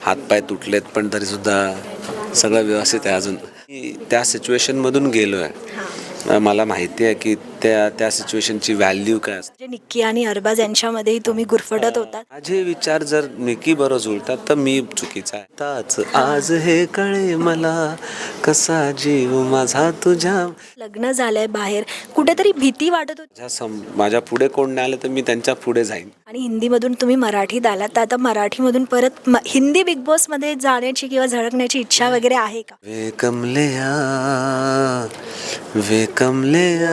हातपाय तुटलेत पण तरीसुद्धा सगळं व्यवस्थित आहे अजून. मी त्या सिच्युएशनमधून गेलो आहे मला माहिती आहे की त्या त्या सिच्युएशनची व्हॅल्यू काय असते? म्हणजे निक्की आणि अरबाज यांच्यामध्येही तुम्ही गुरफटत होतात. माझे विचार जर निकी बरोबर जुळतात तर मी चुकीचा आहे. ताच आज हे कळे मला कसा जीव माझा तुझ्या लग्न झालंय बाहेर. कुठेतरी भीती वाटत होती. माझ्या सम माझ्या पुढे कोण नाही आलं तर मी त्यांच्या पुढे जाईन. आणि हिंदीमधून तुम्ही मराठीत आलात. तर आता मराठीमधून परत म- हिंदी बिग बॉसमध्ये जाण्याची किंवा झळकण्याची इच्छा वगैरे आहे का? वे कमलिया वे कमलिया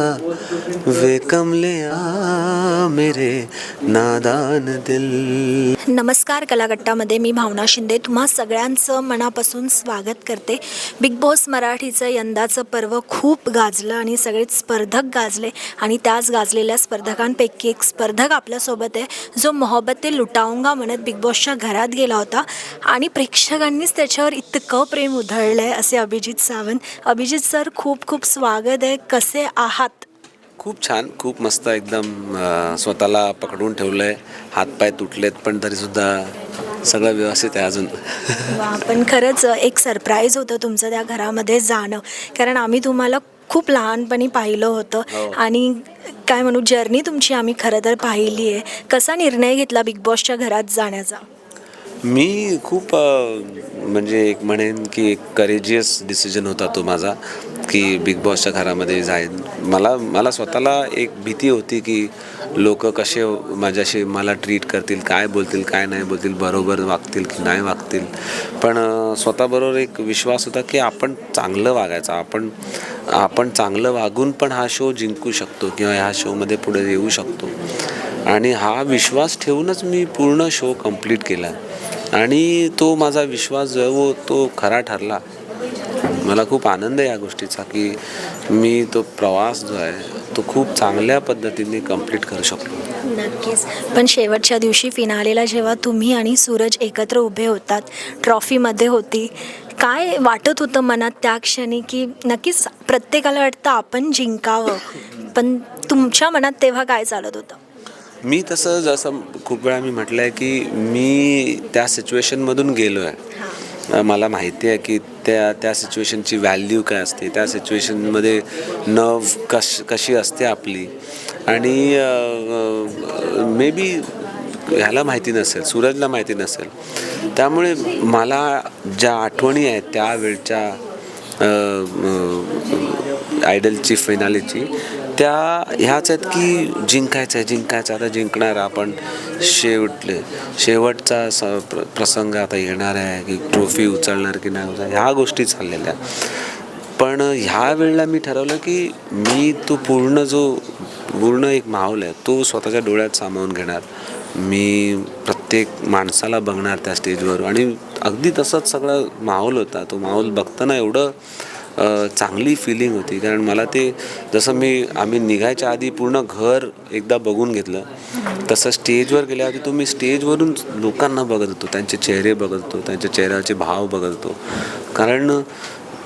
वे कमलिया मेरे नादान दिल। नमस्कार कलागट्टामध्ये मी भावना शिंदे. तुम्हा सगळ्यांचं मनापासून स्वागत करते. बिग बॉस मराठीचं यंदाचं पर्व खूप गाजलं आणि सगळेच स्पर्धक गाजले आणि त्याच गाजलेल्या स्पर्धकांपैकी एक स्पर्धक आपल्यासोबत आहे जो मोहब्बते लुटाऊंगा म्हणत बिग बॉसच्या घरात गेला होता आणि प्रेक्षकांनीच त्याच्यावर इतकं प्रेम उधळलं आहे असे अभिजित सावंत. अभिजित सर खूप खूप स्वागत आहे. कसे आहात? खूप छान खूप मस्त एकदम स्वतःला पकडून ठेवलं आहे हातपाय तुटलेत पण तरीसुद्धा सगळं व्यवस्थित आहे अजून. पण खरंच एक सरप्राईज होतं तुमचं त्या घरामध्ये जाणं. कारण आम्ही तुम्हाला खूप लहानपणी पाहिलं होतं. हो. आणि काय म्हणू जर्नी तुमची आम्ही खरं तर पाहिली आहे. कसा निर्णय घेतला बिग बॉसच्या घरात जाण्याचा? मी खूप म्हणजे एक म्हणेन की एक करेजियस डिसिजन होता तो माझा. की बिग बॉसच्या घरामध्ये जाय. मला मला स्वतःला एक भीती होती की लोक कसे माझ्याशी मला ट्रीट करतील काय बोलतील काय नाही बोलतील बरोबर वागतील की नाही वागतील. पण स्वतःबरोबर एक विश्वास होता की आपण चांगलं वागायचं. आपण आपण चांगलं वागून पण हा शो जिंकू शकतो किंवा ह्या शोमध्ये पुढे येऊ शकतो. आणि हा विश्वास ठेवूनच मी पूर्ण शो कंप्लीट केला. आणि तो माझा विश्वास जो तो खरा ठरला. मला खूप आनंद आहे या गोष्टीचा की मी तो प्रवास जो आहे तो खूप चांगल्या पद्धतीने कंप्लीट करू शकलो. नक्कीच. पण शेवटच्या दिवशी फिनालेला जेव्हा तुम्ही आणि सूरज एकत्र उभे होतात ट्रॉफीमध्ये होती काय वाटत होतं मनात त्या क्षणी की नक्कीच प्रत्येकाला वाटतं आपण जिंकावं पण तुमच्या मनात तेव्हा काय चालत होतं? मी तसं जसं खूप वेळा मी म्हटलं आहे की मी त्या सिच्युएशनमधून गेलो आहे मला माहिती आहे की त्या त्या सिच्युएशनची व्हॅल्यू काय असते? त्या सिच्युएशनमध्ये नव कश कशी असते आपली? आणि मे बी ह्याला माहिती नसेल सूरजला माहिती नसेल. त्यामुळे मला ज्या आठवणी आहेत त्यावेळच्या आयडलची फिनालीची त्या ह्याच आहेत की जिंकायचं आहे जिंकायचं आता जिंकणार आपण. शेवटले शेवटचा स प्रसंग आता येणार आहे की ट्रॉफी उचलणार की नाही उचलणार ह्या गोष्टी चाललेल्या. पण ह्या वेळेला मी ठरवलं की मी तो पूर्ण जो पूर्ण एक माहोल आहे तो स्वतःच्या डोळ्यात सामावून घेणार. मी प्रत्येक माणसाला बघणार त्या स्टेजवर आणि अगदी तसंच सगळं माहोल होता. तो माहोल बघताना एवढं चांगली फिलिंग होती. कारण मला ते जसं मी आम्ही निघायच्या आधी पूर्ण घर एकदा बघून घेतलं. तसं स्टेजवर गेल्याआधी तो मी स्टेजवरून लोकांना बघत होतो. त्यांचे चेहरे बघत होतो. त्यांच्या चेहऱ्याचे भाव बघत होतो. कारण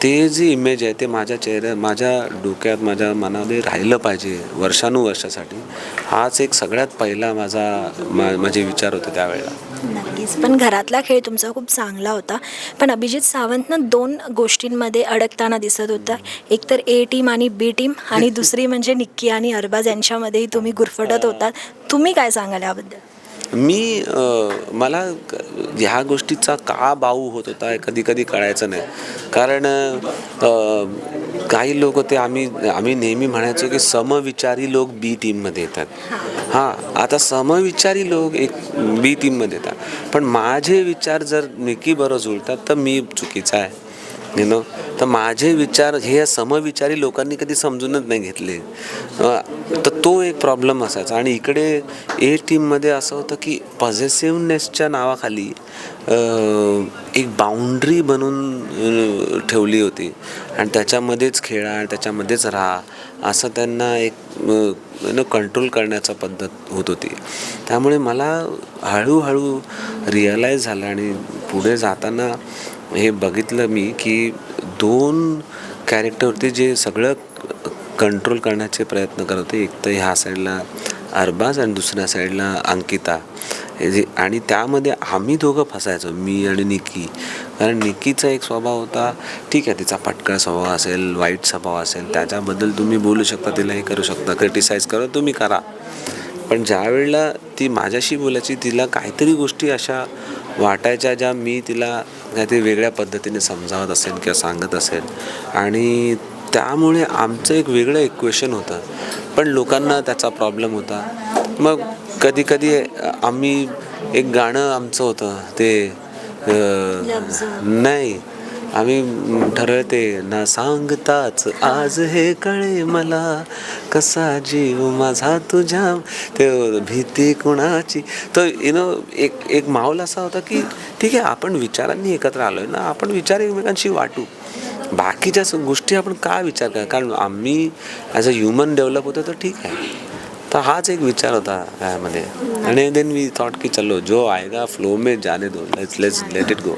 ते जी इमेज आहे ते माझ्या चेहऱ्या माझ्या डोक्यात माझ्या मनामध्ये राहिलं पाहिजे वर्षानुवर्षासाठी. हाच एक सगळ्यात पहिला माझा मा माझे विचार होते त्यावेळेला. नक्कीच पण घरातला खेळ तुमचा खूप चांगला होता. पण अभिजित सावंतनं दोन गोष्टींमध्ये अडकताना दिसत होता. एक तर ए टीम आणि बी टीम आणि दुसरी म्हणजे निक्की आणि अरबाज यांच्यामध्येही तुम्ही गुरफटत होतात. तुम्ही काय सांगाल याबद्दल? मी मला ह्या गोष्टीचा का बाऊ होत होता कधी कधी कळायचं नाही. कारण काही लोक ते आम्ही आम्ही नेहमी म्हणायचो की समविचारी लोक बी टीममध्ये येतात. हां. आता समविचारी लोक एक बी टीममध्ये येतात. पण माझे विचार जर निकी बरोबर जुळतात तर मी चुकीचा आहे. यु नो तर माझे विचार हे समविचारी लोकांनी कधी समजूनच नाही घेतले. तर तो एक प्रॉब्लेम असायचा. आणि इकडे ए टीममध्ये असं होतं की पॉझिटिव्हनेसच्या नावाखाली एक बाउंड्री बनून ठेवली होती. आणि त्याच्यामध्येच खेळा आणि त्याच्यामध्येच राहा असं त्यांना एक नो कंट्रोल करण्याचा पद्धत होत होती. त्यामुळे मला हळूहळू रिअलाईज झालं आणि पुढे जाताना हे बघितलं मी की दोन कॅरेक्टर जे सगळं कंट्रोल करण्याचे प्रयत्न करत होते. एक तर ह्या साईडला अरबाज आणि दुसऱ्या साईडला अंकिता. हे जे- आणि त्यामध्ये आम्ही दोघं फसायचो मी आणि निकी. कारण निकीचा एक स्वभाव होता ठीक आहे तिचा पटकळ स्वभाव असेल वाईट स्वभाव असेल त्याच्याबद्दल तुम्ही बोलू शकता तिला हे करू शकता क्रिटिसाईज करा तुम्ही करा. पण ज्या वेळेला ती माझ्याशी बोलायची तिला काहीतरी गोष्टी अशा वाटायच्या ज्या मी तिला काहीतरी वेगळ्या पद्धतीने समजावत असेल किंवा सांगत असेल. आणि त्यामुळे आमचं एक वेगळं इक्वेशन होतं. पण लोकांना त्याचा प्रॉब्लेम होता. मग कधी कधी आम्ही एक गाणं आमचं होतं ते नाही. आम्ही ठरवते ना सांगताच आज हे कळे मला कसा जीव माझा तुझ्या ते भीती कुणाची? तर यु नो एक एक माहोल असा होता की ठीक आहे आपण विचारांनी एकत्र आलोय ना आपण विचार एकमेकांशी वाटू. बाकीच्या गोष्टी आपण का विचार करा? कारण आम्ही ॲज अ ह्युमन डेव्हलप होतो तर ठीक आहे. तर हाच एक विचार होता यामध्ये. आणि देन वी थॉट की चलो जो आएगा फ्लो मे जाने दो. Let's let's let it go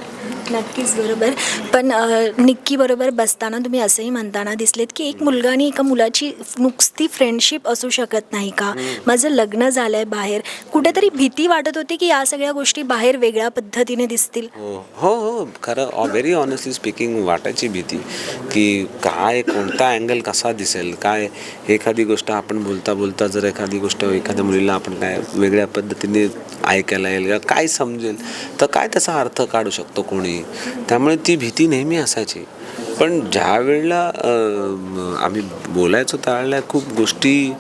नक्कीच बरोबर. पण निक्की बरोबर बसताना तुम्ही असंही म्हणताना दिसलेत की एक मुलगा आणि एका मुलाची नुसती फ्रेंडशिप असू शकत नाही का? माझं लग्न झालंय बाहेर. कुठेतरी भीती वाटत होती की या सगळ्या गोष्टी बाहेर वेगळ्या पद्धतीने दिसतील? हो हो हो. खरं व्हेरी ऑनेस्टली स्पीकिंग वाटायची भीती की काय कोणता अँगल कसा दिसेल? काय एखादी गोष्ट आपण बोलता बोलता जर एखादी गोष्ट एखाद्या मुलीला आपण काय वेगळ्या पद्धतीने ऐकायला येईल काय समजेल तर काय त्याचा अर्थ काढू शकतो कोणी? त्यामुळे ती भीती नेहमी असायची. पण ज्या वेळेला आम्ही बोलायचो त्यावेळेला खूप गोष्टी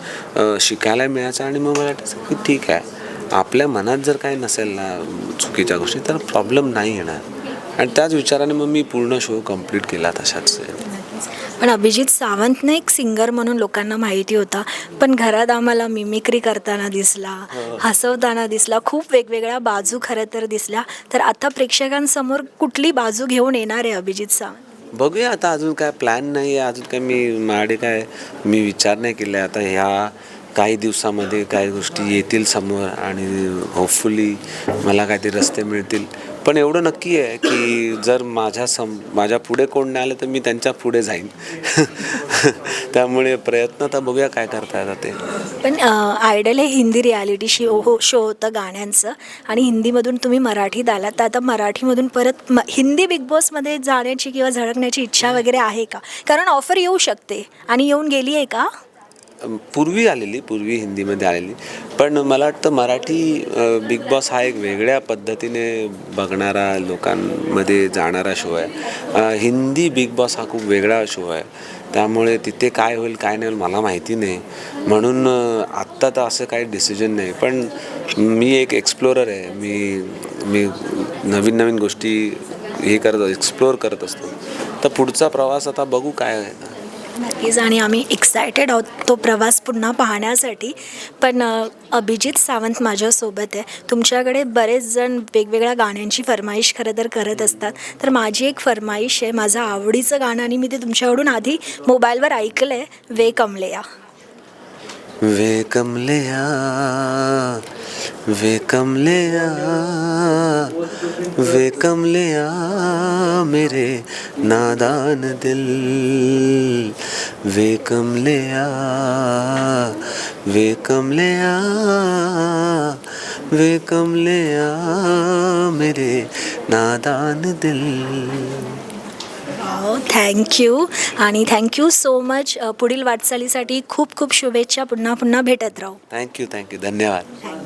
शिकायला मिळायच्या आणि मग मला वाटायचं की ठीक आहे आपल्या मनात जर काही नसेल ना चुकीच्या गोष्टी तर प्रॉब्लेम नाही येणार. आणि त्याच विचाराने मग मी पूर्ण शो कंप्लीट केला तशाच. पण अभिजित सावंतने एक सिंगर म्हणून लोकांना माहिती होता. पण घरात आम्हाला मिमिक्री करताना दिसला हसवताना दिसला खूप वेगवेगळ्या बाजू खरं तर दिसल्या. तर आता प्रेक्षकांसमोर कुठली बाजू घेऊन येणार आहे अभिजित सावंत? बघूया आता अजून काय प्लॅन नाही आहे अजून काय मी माझ्याकडे काय मी विचार नाही केला आता ह्या काही दिवसामध्ये काही गोष्टी येतील समोर आणि होपफुली मला काहीतरी रस्ते मिळतील. पण एवढं नक्की आहे की जर माझ्या सम माझ्या पुढे कोण नाही आलं तर मी त्यांच्या पुढे जाईन. त्यामुळे प्रयत्न तर बघूया काय करता येतात ते. पण आयडल हे हिंदी रियालिटी शो हो शो होतं गाण्यांचं आणि हिंदीमधून तुम्ही मराठीत आलात तर आता मराठीमधून परत म हिंदी बिग बॉसमध्ये जाण्याची किंवा झळकण्याची इच्छा वगैरे आहे का? कारण ऑफर येऊ शकते आणि येऊन गेली आहे का? पूर्वी आलेली पूर्वी हिंदीमध्ये आलेली. पण मला वाटतं मराठी बिग बॉस हा एक वेगळ्या पद्धतीने बघणारा लोकांमध्ये जाणारा शो आहे. हिंदी बिग बॉस हा खूप वेगळा शो आहे. त्यामुळे तिथे काय होईल काय नाही होईल मला माहिती नाही. म्हणून आत्ता तर असं काही डिसिजन नाही. पण मी एक एक्सप्लोरर आहे. मी मी नवीन नवीन गोष्टी हे करत एक्सप्लोर करत असतो. तर पुढचा प्रवास आता बघू काय आहे. नक्कीच. आणि आम्ही एक्सायटेड आहोत तो प्रवास पुन्हा पाहण्यासाठी. पण अभिजित सावंत माझ्यासोबत आहे. तुमच्याकडे बरेच जण वेगवेगळ्या गाण्यांची फरमाईश खरं तर करत असतात. तर माझी एक फरमाईश आहे माझं आवडीचं गाणं आणि मी ते तुमच्याकडून आधी मोबाईलवर ऐकलं आहे वे कमलेया. वे कमलेया वे कमलिया वे कमलिया मेरे नादान दिल। वे कमलिया वे कमलिया वे कमलिया मेरे नादान दिल। हो थँक्यू आणि थँक्यू सो मच पुढील वाटचालीसाठी खूप खूप शुभेच्छा. पुन्हा पुन्हा भेटत राहू. थँक्यू थँक्यू धन्यवाद.